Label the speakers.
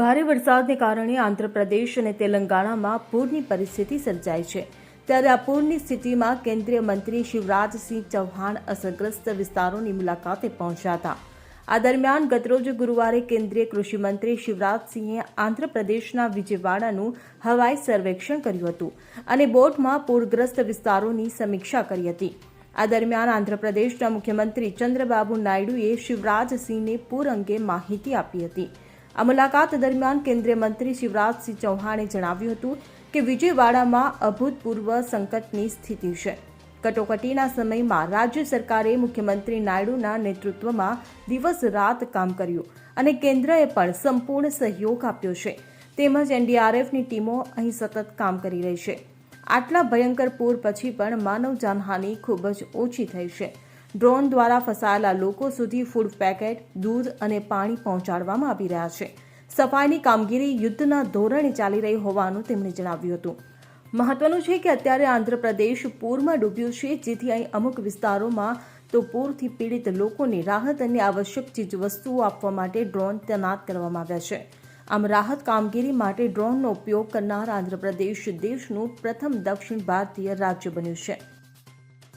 Speaker 1: ભારે વરસાદને કારણે આંધ્રપ્રદેશ અને તેલંગાણામાં પૂરની પરિસ્થિતિ સર્જાઈ છે. ત્યારે આ પૂરની સ્થિતિમાં કેન્દ્રીય મંત્રી શિવરાજસિંહ ચૌહાણ અસરગ્રસ્ત વિસ્તારોની મુલાકાતે પહોંચ્યા હતા. આ દરમિયાન ગતરોજ ગુરુવારે કેન્દ્રીય કૃષિમંત્રી શિવરાજસિંહે આંધ્રપ્રદેશના વિજયવાડાનું હવાઈ સર્વેક્ષણ કર્યું હતું અને બોટમાં પૂરગ્રસ્ત વિસ્તારોની સમીક્ષા કરી હતી. આ દરમિયાન આંધ્રપ્રદેશના મુખ્યમંત્રી ચંદ્રબાબુ નાયડુએ શિવરાજસિંહને પૂર અંગે માહિતી આપી હતી. આ મુલાકાત દરમિયાન કેન્દ્રીય મંત્રી શિવરાજસિંહ ચૌહાણે જણાવ્યું હતું કે વિજયવાડામાં અભૂતપૂર્વ સંકટની સ્થિતિ છે. કટોકટીના સમયમાં રાજ્ય સરકારે મુખ્યમંત્રી નાયડુના નેતૃત્વમાં દિવસ રાત કામ કર્યું અને કેન્દ્રએ પણ સંપૂર્ણ સહયોગ આપ્યો છે. તેમજ એનડીઆરએફની ટીમો અહીં સતત કામ કરી રહી છે. આટલા ભયંકર પૂર પછી પણ માનવ જાનહાનિ ખૂબ જ ઓછી થઈ છે. ડ્રોન દ્વારા ફસાયેલા લોકો સુધી ફૂડ પેકેટ દૂધ અને પાણી પહોંચાડવામાં આવી રહ્યા છે. સફાઈની કામગીરી યુદ્ધના ધોરણે ચાલી રહી હોવાનું તેમણે જણાવ્યું હતું. મહત્વનું છે કે અત્યારે આંધ્રપ્રદેશ પૂરમાં ડૂબ્યું છે, જેથી અહીં અમુક વિસ્તારોમાં તો પૂરથી પીડિત લોકોને રાહત અને આવશ્યક ચીજવસ્તુઓ આપવા માટે ડ્રોન તૈનાત કરવામાં આવ્યા છે. આમ રાહત કામગીરી માટે ડ્રોનનો ઉપયોગ કરનાર આંધ્રપ્રદેશ દેશનું પ્રથમ દક્ષિણ ભારતીય રાજ્ય બન્યું છે.